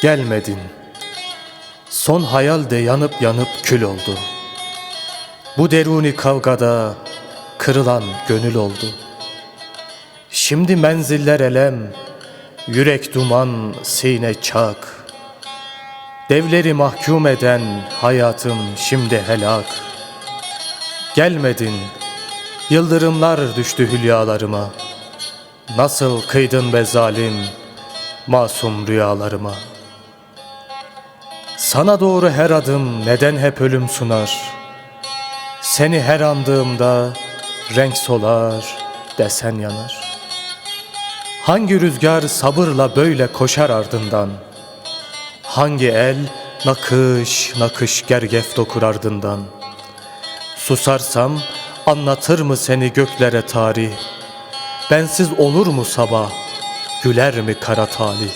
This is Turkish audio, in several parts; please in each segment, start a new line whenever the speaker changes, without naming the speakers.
Gelmedin. Son hayal de yanıp yanıp kül oldu. Bu deruni kavgada kırılan gönül oldu. Şimdi menziller elem, yürek duman, sine çak. Devleri mahkum eden hayatım şimdi helak. Gelmedin, yıldırımlar düştü hülyalarıma. Nasıl kıydın be zalim, masum rüyalarıma. Sana doğru her adım neden hep ölüm sunar? Seni her andığımda renk solar, desen yanar. Hangi rüzgar sabırla böyle koşar ardından? Hangi el nakış nakış gergef dokur ardından? Susarsam anlatır mı seni göklere tarih? Bensiz olur mu sabah, güler mi kara talih?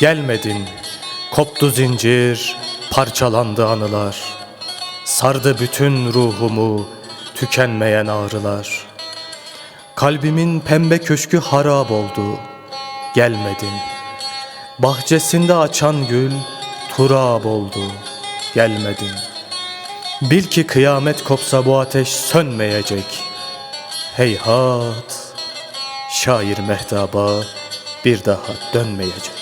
Gelmedin, koptu zincir, parçalandı anılar. Sardı bütün ruhumu, tükenmeyen ağrılar. Kalbimin pembe köşkü harap oldu, gelmedin. Bahçesinde açan gül, turab oldu, gelmedin. Bil ki kıyamet kopsa bu ateş sönmeyecek. Heyhat, şair mehtaba bir daha dönmeyecek.